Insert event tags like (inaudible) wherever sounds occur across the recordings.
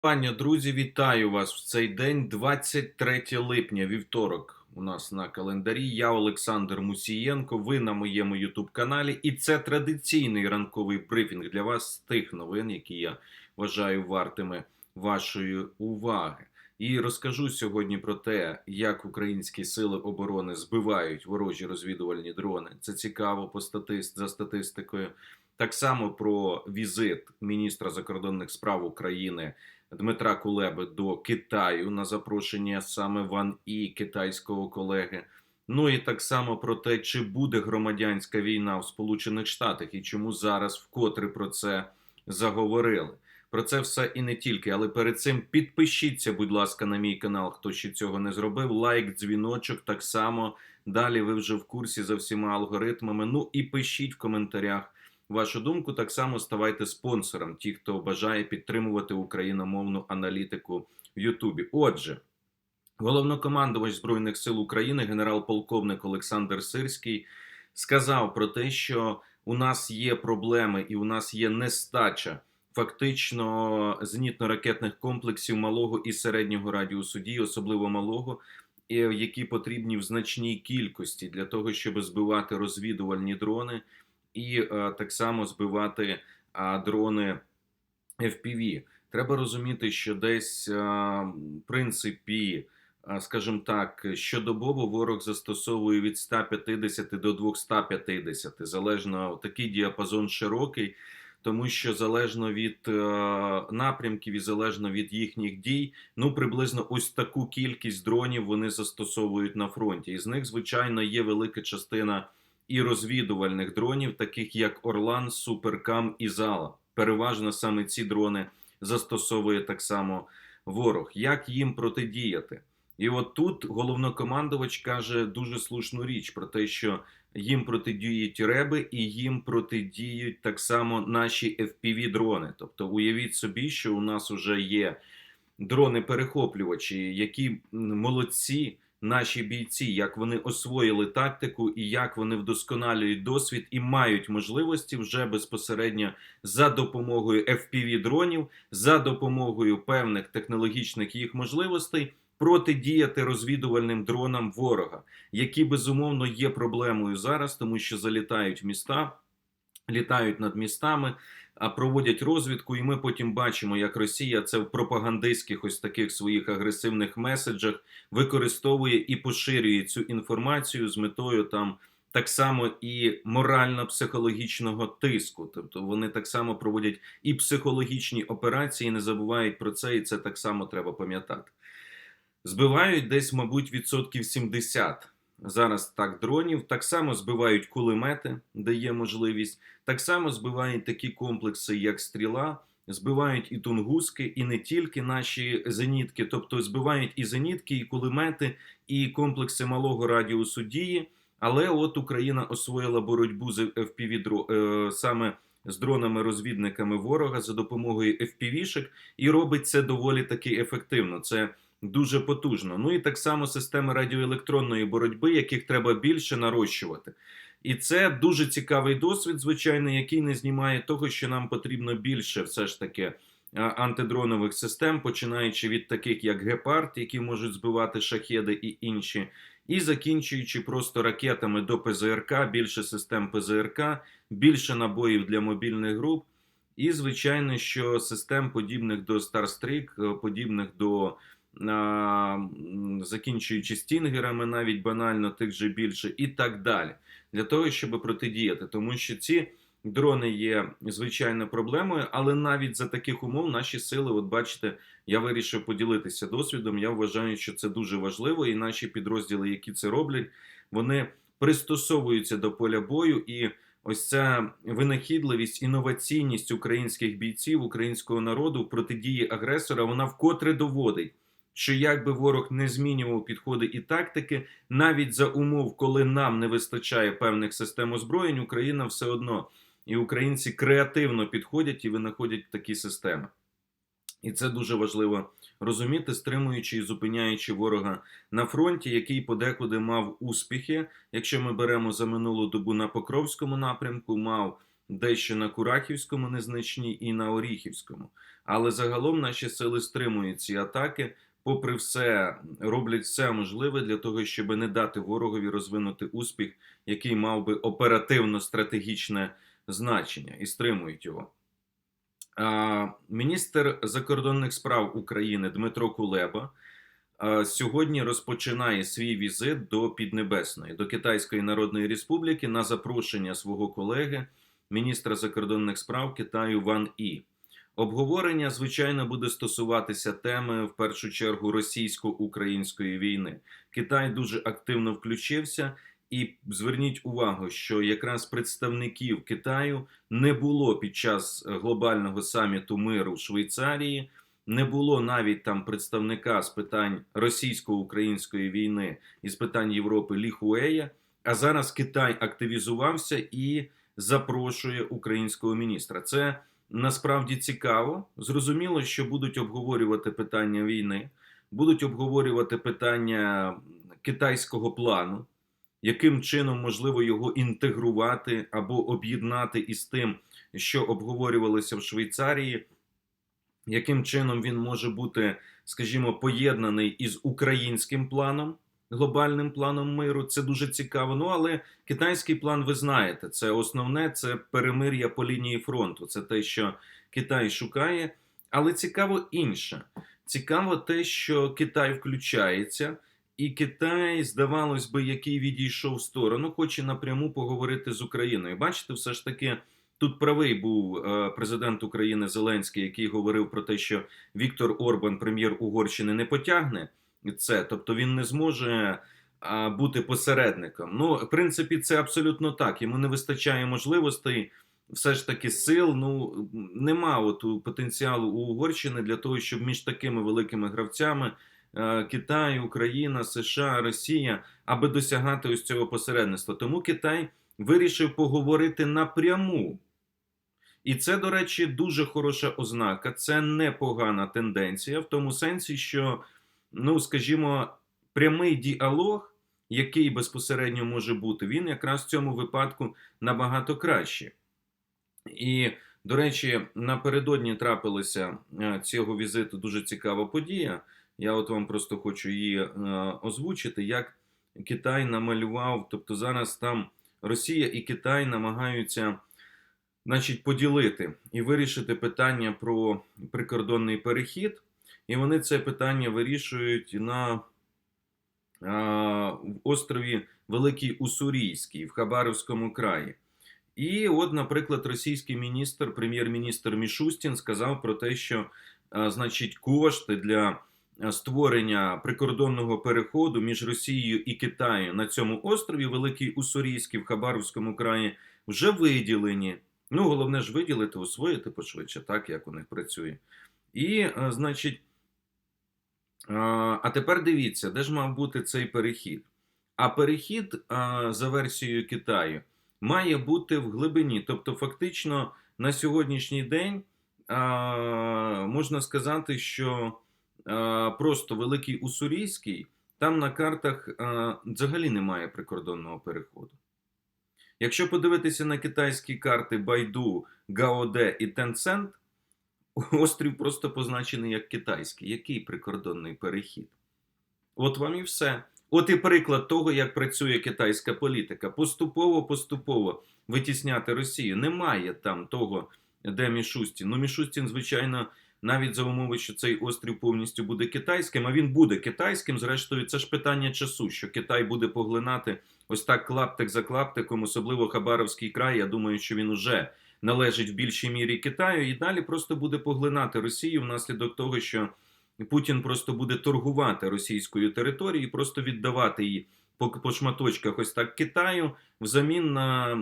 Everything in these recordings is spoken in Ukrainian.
Пані, друзі, вітаю вас в цей день, 23 липня, вівторок. У нас на календарі. Я Олександр Мусієнко. Ви на моєму Ютуб каналі, і це традиційний ранковий брифінг для вас з тих новин, які я вважаю вартими вашої уваги. І розкажу сьогодні про те, як українські сили оборони збивають ворожі розвідувальні дрони. Це цікаво по статист за статистикою. Так само про візит міністра закордонних справ України Дмитра Кулеби до Китаю на запрошення саме Ван І китайського колеги. Ну і так само про те, чи буде громадянська війна в Сполучених Штатах і чому зараз вкотре про це заговорили. Про це все і не тільки, але перед цим підпишіться, будь ласка, на мій канал, хто ще цього не зробив. Лайк, дзвіночок, так само. Далі ви вже в курсі за всіма алгоритмами. Ну і пишіть в коментарях вашу думку. Так само ставайте спонсором, ті, хто бажає підтримувати україномовну аналітику в Ютубі. Отже, головнокомандувач Збройних сил України, генерал-полковник Олександр Сирський, сказав про те, що у нас є проблеми і у нас є нестача. Фактично зенітно-ракетних комплексів малого і середнього радіусу дії, особливо малого, які потрібні в значній кількості для того, щоб збивати розвідувальні дрони і е, так само збивати е, дрони FPV. Треба розуміти, що десь е, в принципі, е, скажімо так, щодобово ворог застосовує від 150 до 250, залежно такий діапазон широкий. Тому що залежно від е, напрямків і залежно від їхніх дій, ну приблизно ось таку кількість дронів вони застосовують на фронті. І з них, звичайно, є велика частина і розвідувальних дронів, таких як Орлан, Суперкам і Зала. Переважно саме ці дрони застосовує так само ворог. Як їм протидіяти? І от тут головнокомандувач каже дуже слушну річ про те, що їм протидіють реби і їм протидіють так само наші fpv дрони. Тобто, уявіть собі, що у нас вже є дрони-перехоплювачі, які молодці наші бійці, як вони освоїли тактику і як вони вдосконалюють досвід і мають можливості вже безпосередньо за допомогою fpv дронів, за допомогою певних технологічних їх можливостей. Протидіяти розвідувальним дронам ворога, які безумовно є проблемою зараз, тому що залітають в міста, літають над містами, проводять розвідку, і ми потім бачимо, як Росія це в пропагандистських ось таких своїх агресивних меседжах використовує і поширює цю інформацію з метою там. Так само і морально-психологічного тиску, тобто вони так само проводять і психологічні операції, не забувають про це, і це так само треба пам'ятати. Збивають десь, мабуть, відсотків 70 зараз так дронів. Так само збивають кулемети, де є можливість. Так само збивають такі комплекси, як стріла, збивають і тунгуски, і не тільки наші зенітки, тобто збивають і зенітки, і кулемети, і комплекси малого радіусу дії. Але от Україна освоїла боротьбу з FPV е, саме з дронами-розвідниками ворога за допомогою FPV-шек і робить це доволі таки ефективно. Це дуже потужно. Ну і так само системи радіоелектронної боротьби, яких треба більше нарощувати. І це дуже цікавий досвід, звичайно, який не знімає того, що нам потрібно більше все ж таки антидронових систем, починаючи від таких, як Гепард, які можуть збивати шахеди і інші, і закінчуючи просто ракетами до ПЗРК, більше систем ПЗРК, більше набоїв для мобільних груп. І, звичайно, що систем подібних до Starstreak, подібних до закінчуючи стінгерами, навіть банально тих же більше, і так далі, для того, щоб протидіяти, тому що ці дрони є звичайно проблемою, але навіть за таких умов наші сили, от бачите, я вирішив поділитися досвідом. Я вважаю, що це дуже важливо, і наші підрозділи, які це роблять, вони пристосовуються до поля бою і. Ось ця винахідливість, інноваційність українських бійців, українського народу протидії агресора, вона вкотре доводить, що як би ворог не змінював підходи і тактики, навіть за умов, коли нам не вистачає певних систем озброєнь, Україна все одно і українці креативно підходять і винаходять такі системи. І це дуже важливо розуміти, стримуючи і зупиняючи ворога на фронті, який подекуди мав успіхи. Якщо ми беремо за минулу добу на Покровському напрямку, мав дещо на Курахівському незначні і на Оріхівському. Але загалом наші сили стримують ці атаки. Попри все, роблять все можливе для того, щоб не дати ворогові розвинути успіх, який мав би оперативно-стратегічне значення, і стримують його. Міністр закордонних справ України Дмитро Кулеба сьогодні розпочинає свій візит до Піднебесної, до Китайської Народної Республіки на запрошення свого колеги, міністра закордонних справ Китаю Ван І. Обговорення, звичайно, буде стосуватися теми в першу чергу російсько-української війни. Китай дуже активно включився, і зверніть увагу, що якраз представників Китаю не було під час глобального саміту миру в Швейцарії. Не було навіть там представника з питань російсько-української війни і з питань Європи Лі Хуея. А зараз Китай активізувався і запрошує українського міністра. Це насправді цікаво. Зрозуміло, що будуть обговорювати питання війни, будуть обговорювати питання китайського плану, яким чином можливо його інтегрувати або об'єднати із тим, що обговорювалося в Швейцарії, яким чином він може бути, скажімо, поєднаний із українським планом. Глобальним планом миру це дуже цікаво. Ну але китайський план, ви знаєте, це основне це перемир'я по лінії фронту. Це те, що Китай шукає. Але цікаво інше. Цікаво те, що Китай включається, і Китай, здавалось би, який відійшов в сторону, хоче напряму поговорити з Україною. Бачите, все ж таки. Тут правий був е, президент України Зеленський, який говорив про те, що Віктор Орбан, прем'єр Угорщини, не потягне це, тобто він не зможе бути посередником. Ну, в принципі, це абсолютно так. Йому не вистачає можливостей, все ж таки сил. Ну нема от потенціалу у Угорщини для того, щоб між такими великими гравцями. е, Китай, Україна, США, Росія, аби досягати ось цього посередництва. Тому Китай вирішив поговорити напряму. І це, до речі, дуже хороша ознака. Це непогана тенденція в тому сенсі, що ну, скажімо, прямий діалог, який безпосередньо може бути, він якраз в цьому випадку набагато краще. І, до речі, напередодні трапилася е, цього візиту дуже цікава подія. Я от вам просто хочу її е, озвучити, як Китай намалював, тобто зараз там Росія і Китай намагаються. Значить, поділити і вирішити питання про прикордонний перехід. І вони це питання вирішують на острові Великий Уссурійський в Хабаровському краї. І от, наприклад, російський міністр, прем'єр-міністр Мішустін сказав про те, що значить кошти для створення прикордонного переходу між Росією і Китаєм на цьому острові Великий Уссурійський в Хабаровському краї вже виділені. Ну, головне ж виділити, освоїти пошвидше, так як у них працює. І, значить, а тепер дивіться, де ж мав бути цей перехід? А перехід, за версією Китаю, має бути в глибині. Тобто, фактично, на сьогоднішній день можна сказати, що просто Великий Уссурійський, там на картах взагалі немає прикордонного переходу. Якщо подивитися на китайські карти Байду, Гаоде і Tencent, (laughs) Острів просто позначений як китайський. Який прикордонний перехід? От вам і все. От і приклад того, як працює китайська політика. Поступово-поступово витісняти Росію. Немає там того, де Мішустін. Ну, Мішустін, звичайно, навіть за умови, що цей острів повністю буде китайським, а він буде китайським. Зрештою, це ж питання часу, що Китай буде поглинати ось так клаптик за клаптиком, особливо Хабаровський край. Я думаю, що він уже належить в більшій мірі Китаю, і далі просто буде поглинати Росію внаслідок того, що Путін просто буде торгувати російською територією, просто віддавати її по, по шматочках, ось так Китаю, взамін на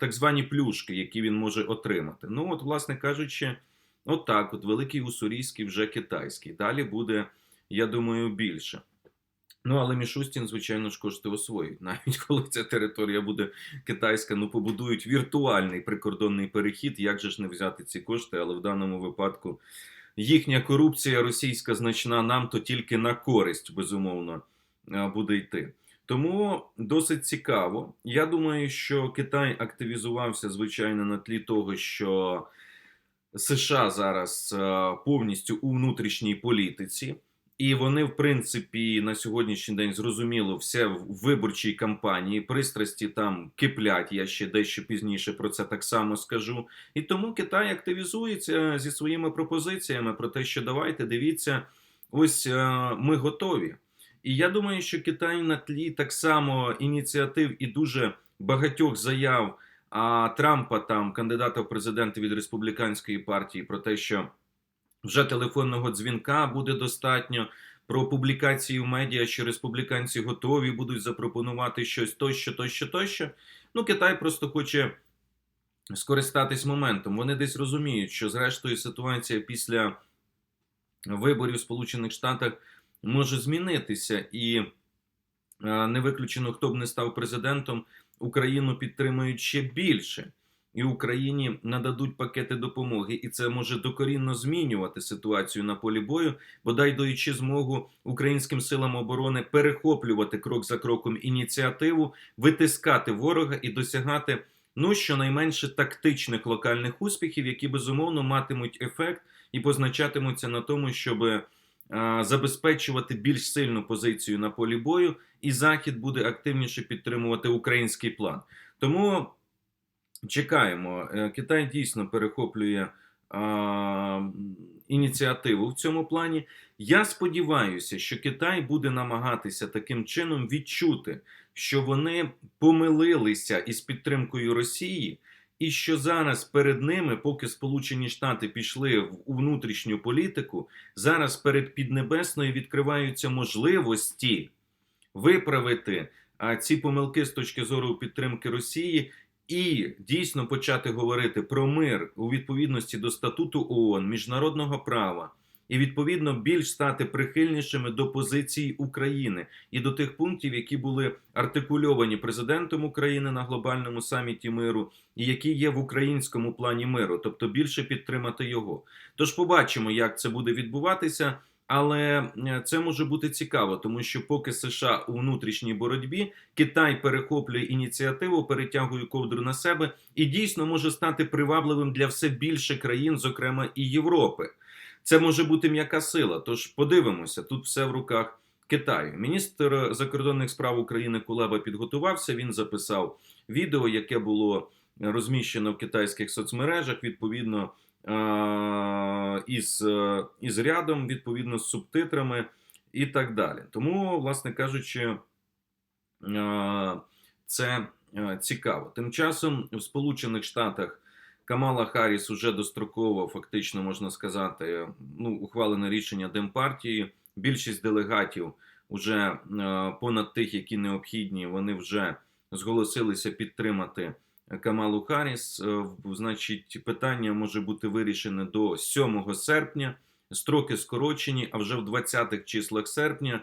так звані плюшки, які він може отримати. Ну, от, власне кажучи, от так, от Великий Уссурійський вже китайський. Далі буде, я думаю, більше. Ну, але Мішустін, звичайно ж, кошти освоїть. (laughs) Навіть коли ця територія буде китайська, ну побудують віртуальний прикордонний перехід. Як же ж не взяти ці кошти? Але в даному випадку їхня корупція російська значна нам то тільки на користь, безумовно, буде йти. Тому досить цікаво. Я думаю, що Китай активізувався, звичайно, на тлі того, що США зараз е, повністю у внутрішній політиці, і вони, в принципі, на сьогоднішній день зрозуміло, все в виборчій кампанії, пристрасті там киплять. Я ще дещо пізніше про це так само скажу. І тому Китай активізується зі своїми пропозиціями про те, що давайте дивіться, ось е, ми готові. І я думаю, що Китай на тлі так само ініціатив і дуже багатьох заяв а Трампа, там кандидата в президенти від республіканської партії, про те, що вже телефонного дзвінка буде достатньо. Про публікації в медіа, що республіканці готові будуть запропонувати щось тощо, тощо, тощо. Ну, Китай просто хоче скористатись моментом. Вони десь розуміють, що зрештою ситуація після виборів в Сполучених Штатах може змінитися, і не виключено, хто б не став президентом, Україну підтримують ще більше, і Україні нададуть пакети допомоги, і це може докорінно змінювати ситуацію на полі бою, бодай даючи змогу українським силам оборони перехоплювати крок за кроком ініціативу, витискати ворога і досягати ну щонайменше тактичних локальних успіхів, які безумовно матимуть ефект і позначатимуться на тому, щоб забезпечувати більш сильну позицію на полі бою, і Захід буде активніше підтримувати український план. Тому чекаємо. Е, Китай дійсно перехоплює а, ініціативу в цьому плані. Я сподіваюся, що Китай буде намагатися таким чином відчути, що вони помилилися із підтримкою Росії. І що зараз перед ними, поки Сполучені Штати пішли в внутрішню політику, зараз перед Піднебесною відкриваються можливості виправити а, ці помилки з точки зору підтримки Росії і дійсно почати говорити про мир у відповідності до статуту ООН, міжнародного права і відповідно більш стати прихильнішими до позиції України і до тих пунктів, які були артикульовані президентом України на глобальному саміті миру, і які є в українському плані миру, тобто більше підтримати його. Тож побачимо, як це буде відбуватися. Але е, це може бути цікаво, тому що поки США у внутрішній боротьбі Китай перехоплює ініціативу, перетягує ковдру на себе і дійсно може стати привабливим для все більше країн, зокрема і Європи. Це може бути м'яка сила. Тож подивимося, тут все в руках Китаю. Міністр закордонних справ України Кулеба підготувався. Він записав відео, яке було розміщено в китайських соцмережах. Відповідно із, із рядом, відповідно з субтитрами і так далі. Тому, власне кажучи, це цікаво. Тим часом в Сполучених Штатах. Камала Харріс уже достроково, фактично можна сказати, ну ухвалене рішення Демпартії. Більшість делегатів, уже е, понад тих, які необхідні, вони вже зголосилися підтримати Камалу Харріс. Е, значить, питання може бути вирішене до 7 серпня. Строки скорочені. А вже в 20-х числах серпня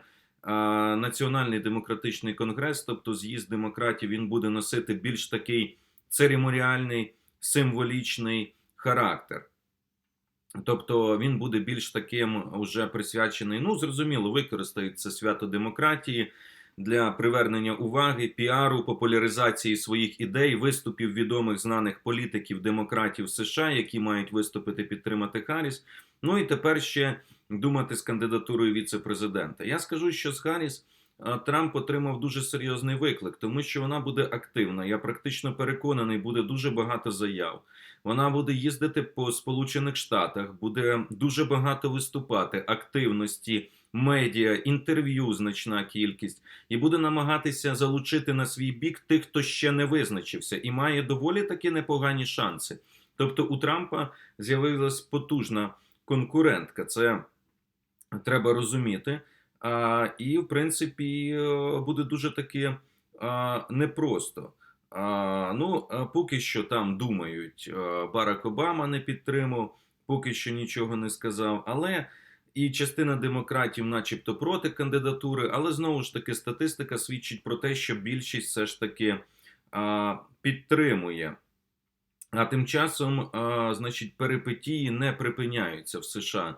Національний демократичний конгрес, тобто з'їзд демократів, він буде носити більш такий цереморіальний символічний характер. Тобто він буде більш таким уже присвячений. Ну, зрозуміло, використають це свято демократії для привернення уваги, піару, популяризації своїх ідей, виступів відомих знаних політиків, демократів США, які мають виступити підтримати Харріс. Ну і тепер ще думати з кандидатурою віце-президента. Я скажу, що з Харріс Трамп отримав дуже серйозний виклик, тому що вона буде активна. Я практично переконаний, буде дуже багато заяв. Вона буде їздити по Сполучених Штатах, буде дуже багато виступати, активності, медіа, інтерв'ю, значна кількість, і буде намагатися залучити на свій бік тих, хто ще не визначився, і має доволі таки непогані шанси. Тобто у Трампа з'явилась потужна конкурентка. Це треба розуміти. А, І, в принципі, буде дуже таки а, непросто. А, Ну, поки що там думають, Барак Обама не підтримав, поки що нічого не сказав. Але і частина демократів, начебто, проти кандидатури. Але знову ж таки, статистика свідчить про те, що більшість все ж таки а, підтримує. А тим часом, а, значить, перипетії не припиняються в США.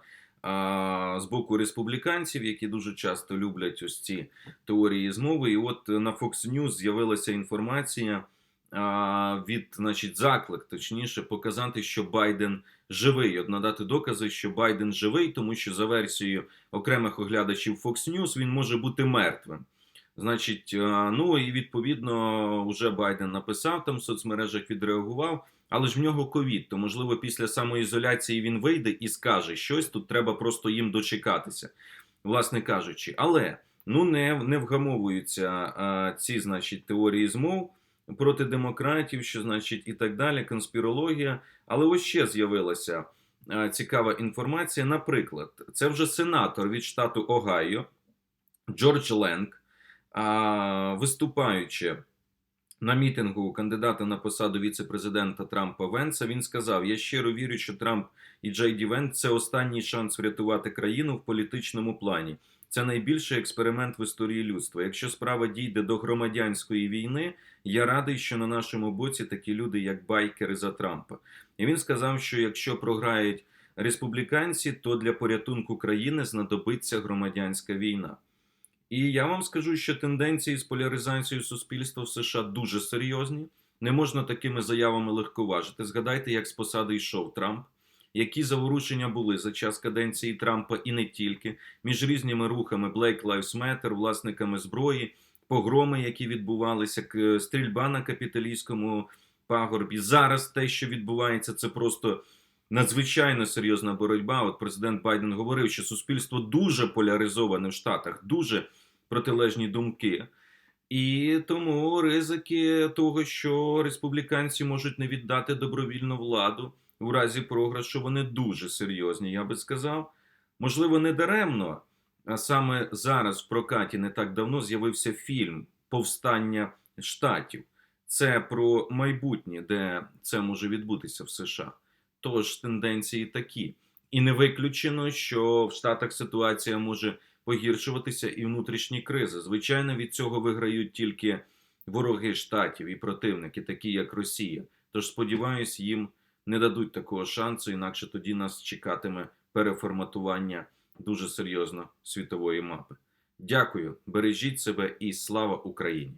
з боку республіканців, які дуже часто люблять ось ці теорії змови. І от на Fox News з'явилася інформація від, значить, заклик, точніше, показати, що Байден живий. От надати докази, що Байден живий, тому що за версією окремих оглядачів Fox News він може бути мертвим. Значить, ну і відповідно вже Байден написав там в соцмережах, відреагував. Але ж в нього ковід, то можливо після самоізоляції він вийде і скаже щось. Тут треба просто їм дочекатися, власне кажучи. Але ну не, не вгамовуються а, ці, значить, теорії змов проти демократів, що значить, і так далі, конспірологія. Але ось ще з'явилася цікава інформація. Наприклад, це вже сенатор від штату Огайо Джордж Ленк, виступаючи на мітингу кандидата на посаду віце-президента Трампа Венса, він сказав: Я щиро вірю, що Трамп і Джей Ді це останній шанс врятувати країну в політичному плані. Це найбільший експеримент в історії людства. Якщо справа дійде до громадянської війни, я радий, що на нашому боці такі люди, як байкери за Трампа. І він сказав, що якщо програють республіканці, то для порятунку країни знадобиться громадянська війна. І я вам скажу, що тенденції з поляризацією суспільства в США дуже серйозні. Не можна такими заявами легковажити. Згадайте, як з посади йшов Трамп, які заворушення були за час каденції Трампа і не тільки між різними рухами Black Lives Matter, власниками зброї, погроми, які відбувалися, стрільба на капіталійському пагорбі. Зараз те, що відбувається, це просто надзвичайно серйозна боротьба. От президент Байден говорив, що суспільство дуже поляризоване в Штатах, дуже протилежні думки. І тому ризики того, що республіканці можуть не віддати добровільну владу у разі програшу, вони дуже серйозні, я би сказав. Можливо, не даремно, а саме зараз в прокаті не так давно з'явився фільм Повстання штатів. Це про майбутнє, де це може відбутися в США. Тож тенденції такі. І не виключено, що в Штатах ситуація може погіршуватися і внутрішні кризи. Звичайно, від цього виграють тільки вороги штатів і противники, такі як Росія. Тож сподіваюсь, їм не дадуть такого шансу, інакше тоді нас чекатиме переформатування дуже серйозно світової мапи. Дякую, бережіть себе і слава Україні!